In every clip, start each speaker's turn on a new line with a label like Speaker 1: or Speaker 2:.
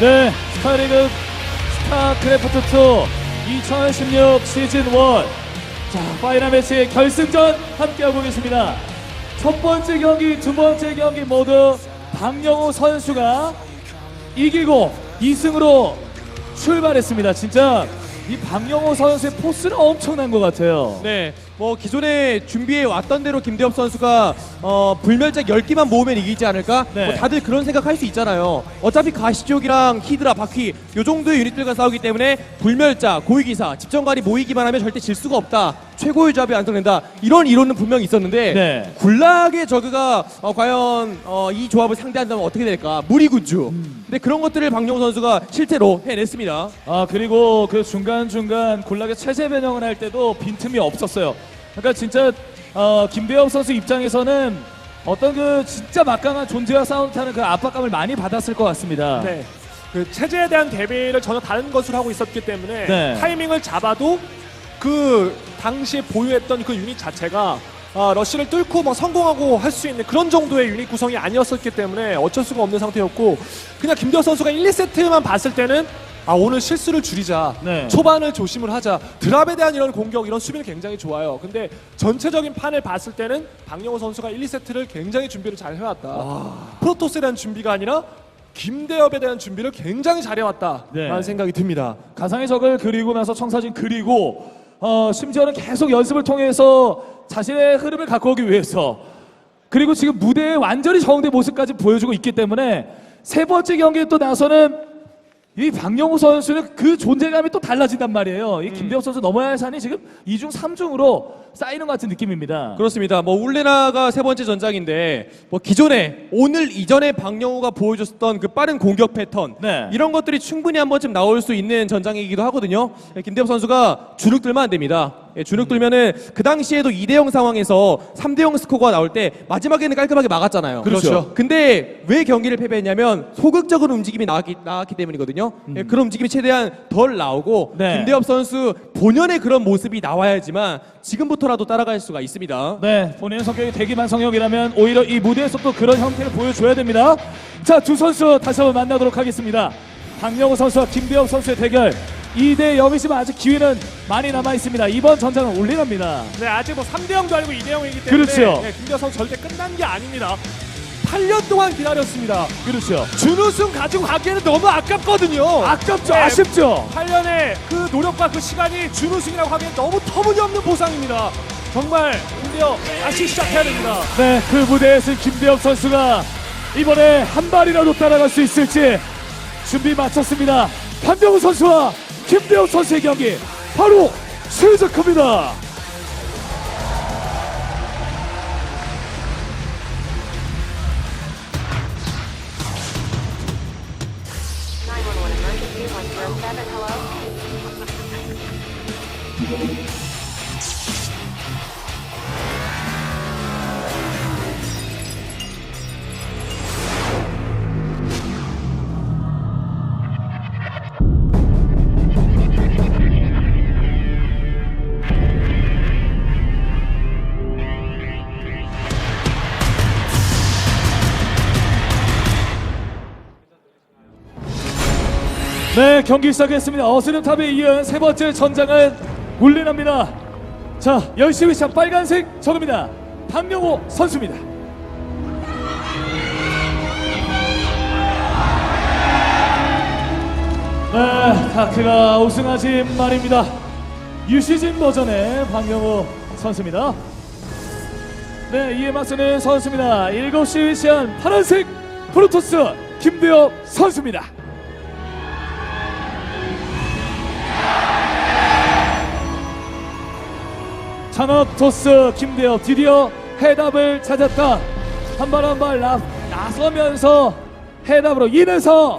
Speaker 1: 네, 네, 스타리그 스타크래프트 2 2016 시즌 1. 자, 파이널 매치 결승전 함께하고 계십니다. 첫 번째 경기, 두 번째 경기 모두 박영호 선수가 이기고 2승으로 출발했습니다. 진짜 이 박영호 선수의 포스는 엄청난 것 같아요.
Speaker 2: 네, 뭐 기존에 준비해 왔던 대로 김대엽 선수가 어, 불멸자 10기만 모으면 이기지 않을까?
Speaker 1: 네.
Speaker 2: 뭐 다들 그런 생각할 수 있잖아요. 어차피 가시족이랑 히드라, 바퀴 요 정도의 유닛들과 싸우기 때문에 불멸자, 고위기사, 집정관이 모이기만 하면 절대 질 수가 없다. 최고의 조합이 완성된다. 이런 이론은 분명히 있었는데
Speaker 1: 네.
Speaker 2: 굴락의 저그가 어, 과연 어, 이 조합을 상대한다면 어떻게 될까? 무리군주.
Speaker 1: 음.
Speaker 2: 근데 그런 것들을 박용 선수가 실제로 해냈습니다.
Speaker 1: 아 그리고 그 중간 중간 골락의 체제 변형을 할 때도 빈틈이 없었어요. 그러니까 진짜 어, 김배엽 선수 입장에서는 어떤 그 진짜 막강한 존재와 싸움타는 그 압박감을 많이 받았을 것 같습니다.
Speaker 3: 네. 그 체제에 대한 대비를 전혀 다른 것으로 하고 있었기 때문에
Speaker 1: 네.
Speaker 3: 타이밍을 잡아도 그 당시에 보유했던 그 유닛 자체가 아, 러쉬를 뚫고 뭐 성공하고 할 수 있는 그런 정도의 유닛 구성이 아니었었기 때문에 어쩔 수가 없는 상태였고 그냥 김대호 선수가 1, 2세트만 봤을 때는 아 오늘 실수를 줄이자.
Speaker 1: 네.
Speaker 3: 초반을 조심을 하자. 드랍에 대한 이런 공격 이런 수비는 굉장히 좋아요. 근데 전체적인 판을 봤을 때는 박영호 선수가 1, 2세트를 굉장히 준비를 잘 해왔다. 프로토스에 대한 준비가 아니라 김대엽에 대한 준비를 굉장히 잘해왔다라는
Speaker 1: 네.
Speaker 3: 생각이 듭니다.
Speaker 1: 가상의 적을 그리고 나서 청사진 그리고 어, 심지어는 계속 연습을 통해서 자신의 흐름을 갖고 오기 위해서 그리고 지금 무대에 완전히 적응된 모습까지 보여주고 있기 때문에 세 번째 경기에 또 나서는 이 박영호 선수는 그 존재감이 또 달라진단 말이에요. 이 김대엽 선수 넘어야 할 산이 지금 2중 3중으로 쌓이는 것 같은 느낌입니다.
Speaker 2: 그렇습니다. 뭐 울레나가 세 번째 전장인데 뭐 기존에 오늘 이전에 박영호가 보여줬던 그 빠른 공격 패턴
Speaker 1: 네.
Speaker 2: 이런 것들이 충분히 한 번쯤 나올 수 있는 전장이기도 하거든요. 예, 김대엽 선수가 주눅 들면 안 됩니다. 예, 주눅 들면은 그 당시에도 2대0 상황에서 3대0 스코어가 나올 때 마지막에는 깔끔하게 막았잖아요.
Speaker 1: 그렇죠.
Speaker 2: 근데 왜 경기를 패배했냐면 소극적인 움직임이 나왔기, 나왔기 때문이거든요. 예, 그런 움직임이 최대한 덜 나오고
Speaker 1: 네.
Speaker 2: 김대엽 선수 본연의 그런 모습이 나와야지만 지금부터라도 따라갈 수가 있습니다.
Speaker 1: 네, 본인의 성격이 대기만 성형이라면 오히려 이 무대에서 또 그런 형태를 보여줘야 됩니다. 자, 두 선수 다시 한번 만나도록 하겠습니다. 박영호 선수와 김대엽 선수의 대결 2대 0이지만 아직 기회는 많이 남아 있습니다. 이번 전장은 올리랍니다.
Speaker 3: 네, 아직 뭐 3대 0도 아니고 2대 0이기 때문에
Speaker 1: 그렇죠.
Speaker 3: 네, 선수 절대 끝난 게 아닙니다 8년 동안 기다렸습니다
Speaker 1: 그렇죠.
Speaker 3: 준우승 가지고 가기에는 너무 아깝거든요
Speaker 1: 아깝죠,
Speaker 3: 네.
Speaker 1: 아쉽죠.
Speaker 3: 8년의 그 노력과 그 시간이 준우승이라고 하기엔 너무 터무니없는 보상입니다. 정말 인디어 다시 시작해야 됩니다.
Speaker 1: 네, 그 무대에서 김대엽 선수가 이번에 한 발이라도 따라갈 수 있을지 준비 마쳤습니다. 판병우 선수와 김대엽 선수의 경기 바로 시작합니다. 네, 경기 시작했습니다. 어스름 탑에 이은 세 번째 전장은 울린합니다. 자, 열심히 샷 빨간색 적입니다. 박명호 선수입니다. 네, 다크가 우승하지 말입니다. 유시진 버전의 박명호 선수입니다. 네, 이에 맞서는 선수입니다. 7시 위치한 파란색 프로토스 김대엽 선수입니다. 찬업 토스 김대엽 드디어 해답을 찾았다. 한 발 한 발 나서면서 해답으로 인해서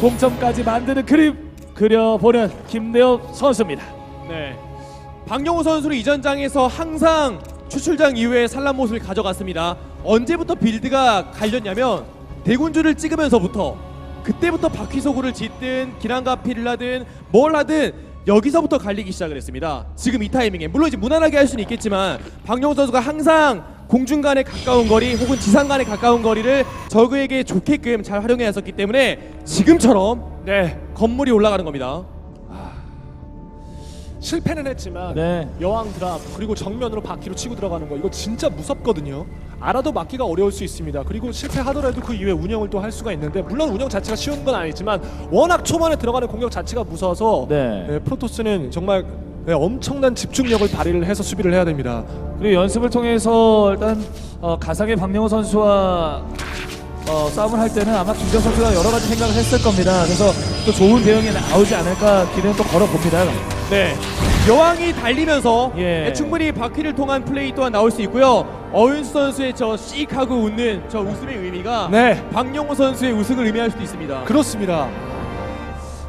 Speaker 1: 동점까지 만드는 그림 그려보는 김대엽 선수입니다.
Speaker 2: 네. 박영호 선수는 이 전장에서 항상 추출장 이후에 산란 모습을 가져갔습니다. 언제부터 빌드가 갈렸냐면 대군주를 찍으면서부터 그때부터 바퀴소구를 짓든 기란가피를 하든 뭘 하든 여기서부터 갈리기 시작을 했습니다. 지금 이 타이밍에 물론 이제 무난하게 할 수는 있겠지만 박영호 선수가 항상 공중 간에 가까운 거리 혹은 지상 간에 가까운 거리를 적에게 좋게끔 잘 활용해 왔었기 때문에 지금처럼
Speaker 3: 네.
Speaker 2: 건물이 올라가는 겁니다.
Speaker 3: 실패는 했지만
Speaker 1: 네.
Speaker 3: 여왕 드랍 그리고 정면으로 바퀴로 치고 들어가는 거 이거 진짜 무섭거든요. 알아도 막기가 어려울 수 있습니다. 그리고 실패하더라도 그 이후에 운영을 또 할 수가 있는데 물론 운영 자체가 쉬운 건 아니지만 워낙 초반에 들어가는 공격 자체가 무서워서
Speaker 1: 네.
Speaker 3: 네, 프로토스는 정말 네, 엄청난 집중력을 발휘를 해서 수비를 해야 됩니다.
Speaker 1: 그리고 연습을 통해서 일단 어, 가상의 박명호 선수와 어, 싸움을 할 때는 아마 김정 선수가 여러 가지 생각을 했을 겁니다. 그래서 또 좋은 대응이 나오지 않을까 기대는 또 걸어봅니다.
Speaker 2: 네. 여왕이 달리면서
Speaker 1: 예.
Speaker 2: 네, 충분히 바퀴를 통한 플레이 또한 나올 수 있고요. 어윤수 선수의 저 씩하고 웃는 저 웃음의 의미가
Speaker 3: 네.
Speaker 2: 박용호 선수의 우승을 의미할 수도 있습니다.
Speaker 3: 그렇습니다.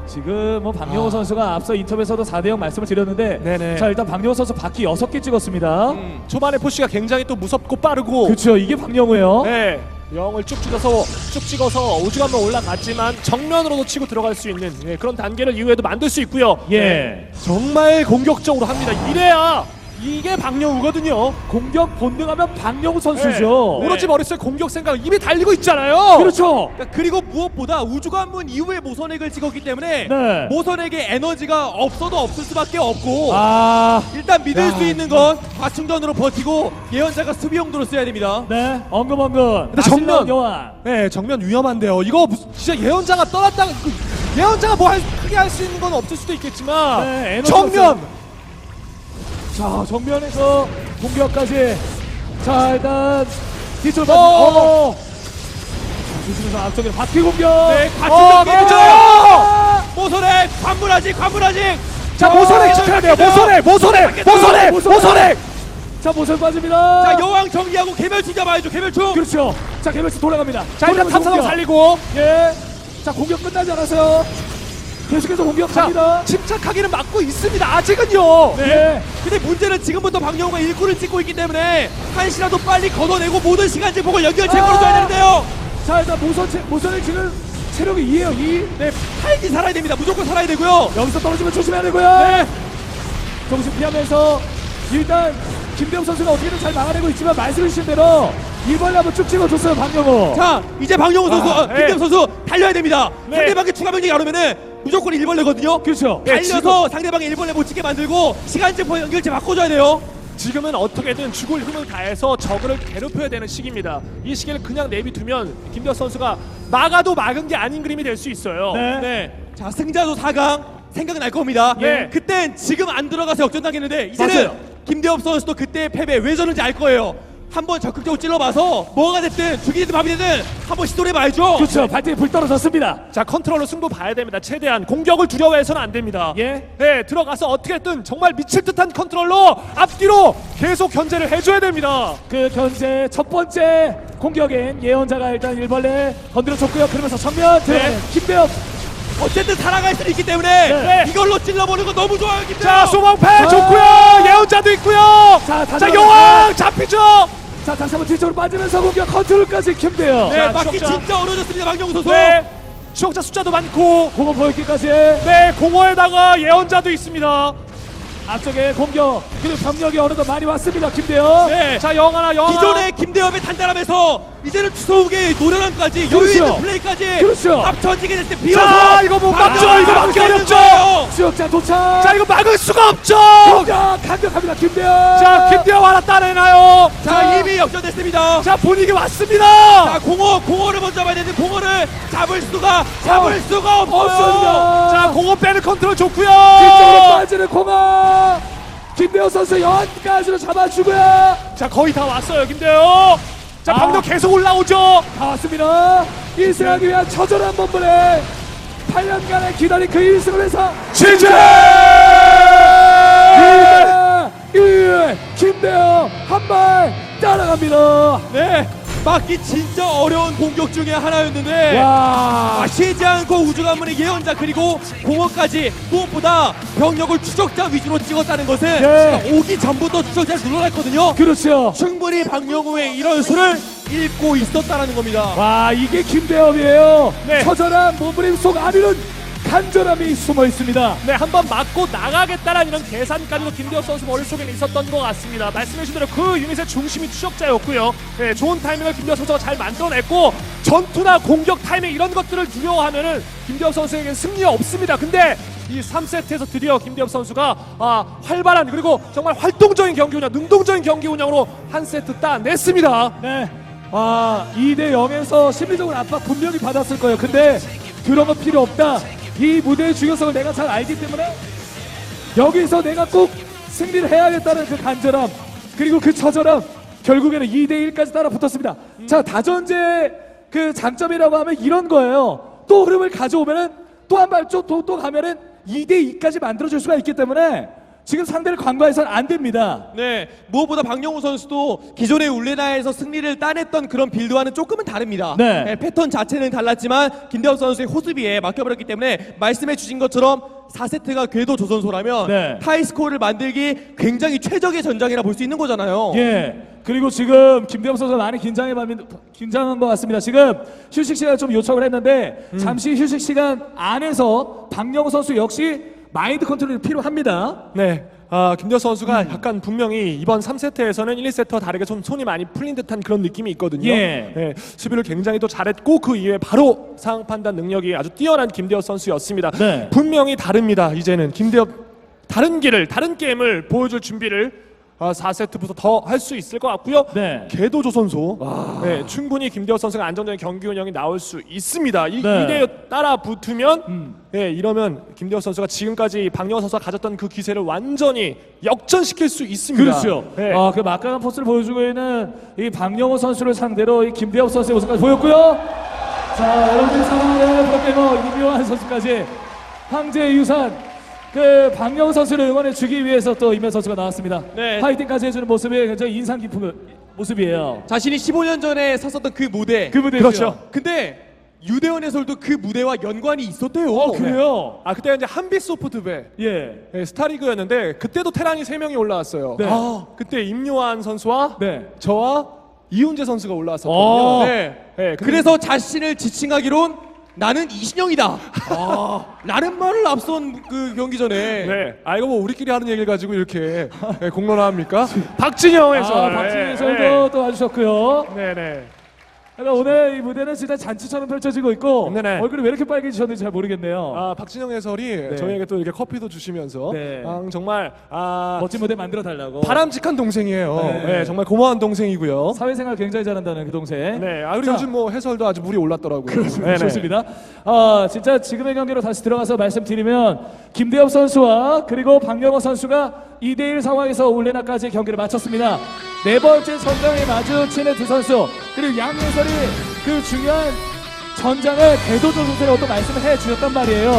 Speaker 1: 지금 뭐 박명호 선수가 앞서 인터뷰에서도 4대 0 말씀을 드렸는데
Speaker 3: 네네.
Speaker 1: 자 일단 박명호 선수 바퀴 6개 찍었습니다.
Speaker 2: 음.
Speaker 3: 초반에 포시가 굉장히 또 무섭고 빠르고
Speaker 1: 그렇죠. 이게 박명호예요.
Speaker 3: 네. 영을 쭉 찍어서 쭉 찍어서 오죽하면 올라갔지만 정면으로도 치고 들어갈 수 있는 예, 그런 단계를 이후에도 만들 수 있고요.
Speaker 1: 예.
Speaker 3: 네, 정말 공격적으로 합니다. 이래야 이게 박영우거든요.
Speaker 1: 공격 본능하면 박명호 선수죠.
Speaker 3: 네. 오로지 머릿속에 공격 생각 입에 달리고 있잖아요.
Speaker 1: 그렇죠.
Speaker 2: 그러니까 그리고 무엇보다 우주관문 이후에 모선액을 찍었기 때문에
Speaker 1: 네.
Speaker 2: 모선액의 에너지가 없어도 없을 수밖에 없고
Speaker 1: 아,
Speaker 2: 일단 믿을
Speaker 3: 야.
Speaker 2: 수 있는 건 과충전으로 버티고 예언자가 수비 용도로 써야 됩니다.
Speaker 1: 네. 엉금엉금.
Speaker 3: 근데 정면.
Speaker 1: 여왕.
Speaker 3: 네, 정면 위험한데요. 이거 무슨- 진짜 예언자가 떠났다가 그 예언자가 뭐 할- 크게 할 수 있는 건 없을 수도 있겠지만
Speaker 1: 네, 에너지가
Speaker 3: 정면
Speaker 1: 자 정면에서 공격까지 자 일단 뒤쪽으로
Speaker 3: 어.
Speaker 1: 어. 조심해서 앞쪽에 바퀴 공격
Speaker 2: 네,
Speaker 3: 어,
Speaker 2: 과충전 깨죠.
Speaker 3: 어!
Speaker 2: 모선액 관문아직 관문아직.
Speaker 3: 자
Speaker 1: 어,
Speaker 3: 모선액 지켜야 돼요. 모선액 모선액 모선액 모선액
Speaker 1: 자 모선 빠집니다
Speaker 2: 자 여왕 정리하고 개멸충 잡아야죠 개멸충.
Speaker 1: 그렇죠 자 개별수 돌아갑니다
Speaker 3: 자 일단
Speaker 1: 돌아가면서 공격.
Speaker 3: 살리고
Speaker 1: 예 자 공격 끝나지 않았어요 계속해서 공격합니다
Speaker 3: 자 침착하기는 막고 있습니다. 아직은요.
Speaker 1: 네.
Speaker 2: 근데 문제는 지금부터 박영호가 1구를 찍고 있기 때문에 한시라도 빨리 걷어내고 모든 시간 제목을 연결 제거로
Speaker 1: 아!
Speaker 2: 줘야 되는데요.
Speaker 1: 자 일단 모선 체, 모선을 지금 체력이 2에요 2
Speaker 2: 네, 팔기 살아야 됩니다. 무조건 살아야 되고요.
Speaker 1: 여기서 떨어지면 조심해야 되고요
Speaker 2: 네.
Speaker 1: 정신 피하면서 일단 김대웅 선수가 어떻게든 잘 막아내고 있지만 말씀해 주신 대로 이번에 한번 쭉 찍어줬어요 박명호
Speaker 2: 자, 이제 박영호 선수,
Speaker 3: 아,
Speaker 2: 어,
Speaker 3: 네.
Speaker 2: 김대엽 선수 달려야 됩니다.
Speaker 3: 네.
Speaker 2: 상대방의 추가 병력이 안 오면은 무조건 일벌레거든요.
Speaker 1: 그렇죠
Speaker 3: 네,
Speaker 2: 달려서 상대방의 일벌레 못 찍게 만들고 시간 제포 연결체 바꿔줘야 돼요.
Speaker 3: 지금은 어떻게든 죽을 힘을 다해서 적을 괴롭혀야 되는 시기입니다. 이 시기를 그냥 내비두면 김대엽 선수가 막아도 막은 게 아닌 그림이 될 수 있어요.
Speaker 1: 네.
Speaker 2: 네. 자, 승자도 4강 생각날 겁니다.
Speaker 3: 예.
Speaker 2: 그땐 지금 안 들어가서 역전 당했는데 이제는
Speaker 1: 맞아요.
Speaker 2: 김대엽 선수도 그때의 패배 왜 졌는지 알 거예요. 한번 적극적으로 찔러봐서 뭐가 됐든 죽이든 밥이 되든 한번 시도를 해봐야죠.
Speaker 1: 그렇죠 발등에 불 떨어졌습니다
Speaker 3: 자 컨트롤로 승부 봐야 됩니다. 최대한 공격을 두려워해서는 안 됩니다.
Speaker 1: 예.
Speaker 3: 네 들어가서 어떻게든 정말 미칠 듯한 컨트롤로 앞뒤로 계속 견제를 해줘야 됩니다.
Speaker 1: 그 견제 첫 번째 공격엔 예언자가 일단 일벌레 건드려줬고요 그러면서 정면 들어가는 김대엽
Speaker 2: 어쨌든 살아갈 수 있기 때문에
Speaker 1: 네.
Speaker 2: 이걸로 찔러보는 거 너무 좋아요, 김대엽.
Speaker 3: 자 소방패
Speaker 1: 자.
Speaker 3: 좋고요. 예언자도 있고요.
Speaker 1: 자, 다
Speaker 3: 자. 용왕 잡히죠.
Speaker 1: 자 다시 한번 뒤쪽으로 빠지면서 공격 컨트롤까지 김대엽
Speaker 2: 네,
Speaker 3: 자, 추적자.
Speaker 2: 진짜 어려졌습니다, 박영우 선수.
Speaker 3: 네. 추적자 숫자도 많고
Speaker 1: 공업 보이기까지
Speaker 3: 네 공허에다가 예언자도 있습니다.
Speaker 1: 앞쪽에 공격 그리고 병력이 어느덧 많이 왔습니다 김대엽
Speaker 3: 네. 자 영하나 영하.
Speaker 2: 기존의 김대엽의 단단함에서 이제는 추석의 노련함까지 여유
Speaker 1: 그렇죠.
Speaker 2: 있는 플레이까지
Speaker 1: 그렇죠.
Speaker 2: 앞전지게 됐을 때 비워서
Speaker 3: 자 이거 못 막죠. 이거 막기 어렵죠.
Speaker 1: 수역자 도착
Speaker 3: 자 이거 막을 수가 없죠.
Speaker 1: 공격 강력합니다 김대엽
Speaker 3: 자 김대호 하나 따내나요.
Speaker 2: 자,
Speaker 1: 자.
Speaker 2: 역전됐습니다.
Speaker 3: 자 분위기
Speaker 2: 자,
Speaker 3: 왔습니다.
Speaker 2: 공허, 공허를 먼저 잡아야 되는데 공허를 잡을 수가 잡을 수가 없어요.
Speaker 1: 없습니다
Speaker 3: 자 공업 빼는 컨트롤 좋고요.
Speaker 1: 뒤쪽으로 빠지는 공업 김대엽 선수 연까지로 잡아주고요
Speaker 3: 자 거의 다 왔어요 김대호. 자
Speaker 1: 아.
Speaker 3: 병력 계속 올라오죠.
Speaker 1: 다 왔습니다 1승하기 위한 처절한 몸부에 8년간의 기다린 그 1승을 해서
Speaker 3: 진짜.
Speaker 1: 예! 예! 김대엽 한발 따라갑니다
Speaker 2: 네, 막기 진짜 어려운 공격 중에 하나였는데
Speaker 1: 와
Speaker 2: 아시지 않고 우주가문의 예언자 그리고 공허까지 무엇보다 병력을 추적자 위주로 찍었다는 것은
Speaker 1: 네.
Speaker 2: 오기 전부터 추적자를 눌러놨거든요.
Speaker 1: 그렇죠
Speaker 2: 충분히 박명호의 이런 수를 읽고 있었다라는 겁니다.
Speaker 1: 와 이게 김대엽이에요
Speaker 3: 네.
Speaker 1: 처절한 몸부림 속 안위는 간절함이 숨어 있습니다.
Speaker 3: 네, 한번 맞고 나가겠다라는 이런 계산까지도 김대엽 선수 머릿속에 있었던 것 같습니다. 말씀해주신 대로 그 유닛의 중심이 추적자였고요. 네, 좋은 타이밍을 김대엽 선수가 잘 만들어냈고 전투나 공격 타이밍 이런 것들을 두려워하면은 김대엽 선수에게 승리 없습니다. 근데 이 3세트에서 드디어 김대엽 선수가 아, 활발한 그리고 정말 활동적인 경기 운영, 능동적인 경기 운영으로 한 세트 따냈습니다.
Speaker 1: 네. 아, 2대 0에서 심리적으로 압박 분명히 받았을 거예요. 근데 그런 거 필요 없다. 이 무대의 중요성을 내가 잘 알기 때문에 여기서 내가 꼭 승리를 해야겠다는 그 간절함 그리고 그 처절함 결국에는 2대 1까지 따라 붙었습니다. 자, 다전제 그 장점이라고 하면 이런 거예요. 또 흐름을 가져오면은 또 한발또또 가면은 2대 2까지 만들어 줄 수가 있기 때문에 지금 상대를 관과해서는 안 됩니다.
Speaker 2: 네, 무엇보다 박영호 선수도 기존의 울레나에서 승리를 따냈던 그런 빌드와는 조금은 다릅니다.
Speaker 1: 네.
Speaker 2: 패턴 자체는 달랐지만 김대엽 선수의 호수비에 맡겨버렸기 때문에 말씀해 주신 것처럼 4세트가 궤도 조선소라면
Speaker 1: 네.
Speaker 2: 타이스코어를 만들기 굉장히 최적의 전장이라 볼 수 있는 거잖아요.
Speaker 1: 예. 그리고 지금 김대엽 선수가 많이 긴장해 긴장한 것 같습니다. 지금 휴식 시간 좀 요청을 했는데 잠시 휴식 시간 안에서 박영호 선수 역시 마인드 컨트롤이 필요합니다.
Speaker 3: 네. 아, 김대엽 선수가
Speaker 1: 음.
Speaker 3: 약간 분명히 이번 3세트에서는 1, 2세트와 다르게 좀 손이 많이 풀린 듯한 그런 느낌이 있거든요.
Speaker 1: 예.
Speaker 3: 네, 수비를 굉장히 또 잘했고 그 이후에 바로 상황 판단 능력이 아주 뛰어난 김대엽 선수였습니다.
Speaker 1: 네.
Speaker 3: 분명히 다릅니다. 이제는 김대엽 다른 길을 다른 게임을 보여줄 준비를 아, 4세트부터 더 할 수 있을 것 같고요.
Speaker 1: 네.
Speaker 3: 궤도 조선소. 네, 충분히 김대엽 선수가 안정적인 경기 운영이 나올 수 있습니다. 이
Speaker 1: 네.
Speaker 3: 이대 따라 붙으면
Speaker 1: 음.
Speaker 3: 네, 이러면 김대엽 선수가 지금까지 박영호 선수가 가졌던 그 기세를 완전히 역전시킬 수 있습니다.
Speaker 1: 그렇죠.
Speaker 3: 네.
Speaker 1: 아, 그 막강한 포스를 보여주고 있는 이 박영호 선수를 상대로 이 김대엽 선수의 모습까지 보였고요. 자, 여러분들 상황을 프로게이머 이묘한 선수까지 황제 유산 그 박영호 선수를 응원해 주기 위해서 또 이면 선수가 나왔습니다.
Speaker 2: 네.
Speaker 1: 파이팅까지 해주는 모습이 굉장히 인상 깊은 모습이에요.
Speaker 2: 자신이 15년 전에 섰었던 그 무대.
Speaker 1: 그 무대
Speaker 3: 그렇죠.
Speaker 2: 근데 유대원 해설도 그 무대와 연관이 있었대요.
Speaker 1: 어, 그래요?
Speaker 3: 아 그때 이제 한빛 소프트배
Speaker 1: 예.
Speaker 3: 네, 스타리그였는데 그때도 테란이 세 명이 올라왔어요.
Speaker 1: 네.
Speaker 3: 아, 그때 임요한 선수와
Speaker 1: 네.
Speaker 3: 저와 이훈재 선수가
Speaker 1: 어.
Speaker 3: 올라왔었거든요.
Speaker 2: 네.
Speaker 3: 네, 근데
Speaker 2: 그래서 자신을 지칭하기론 나는 이신영이다. 라는 말을 앞선 그 경기 전에
Speaker 3: 네. 아 이거 뭐 우리끼리 하는 얘기를 가지고 이렇게 네, 공론화합니까? 박진영 해설.
Speaker 1: 아, 박진희 해설도 또 와주셨고요.
Speaker 3: 네, 네.
Speaker 1: 그러니까 오늘 이 무대는 진짜 잔치처럼 펼쳐지고 있고
Speaker 3: 네네.
Speaker 1: 얼굴이 왜 이렇게 빨개지셨는지 잘 모르겠네요.
Speaker 3: 아 박진영 해설이 저희에게 또 이렇게 커피도 주시면서
Speaker 1: 네.
Speaker 3: 아, 정말 아
Speaker 1: 멋진 무대 만들어 달라고.
Speaker 3: 바람직한 동생이에요.
Speaker 1: 네.
Speaker 3: 네. 정말 고마운 동생이고요.
Speaker 1: 사회생활 굉장히 잘한다는 그 동생.
Speaker 3: 네, 아 그리고
Speaker 1: 자,
Speaker 3: 요즘 뭐 해설도 아주 물이 올랐더라고요. 네, 네.
Speaker 1: 좋습니다. 아 진짜 지금의 경기로 다시 들어가서 말씀드리면 김대엽 선수와 그리고 박영호 선수가 2대1 상황에서 올레나까지 경기를 마쳤습니다. 네 번째 전장에 마주치는 두 선수 그리고 양 해설이 그 중요한 전장을 대도조 선수라고 또 말씀을 해주셨단 말이에요.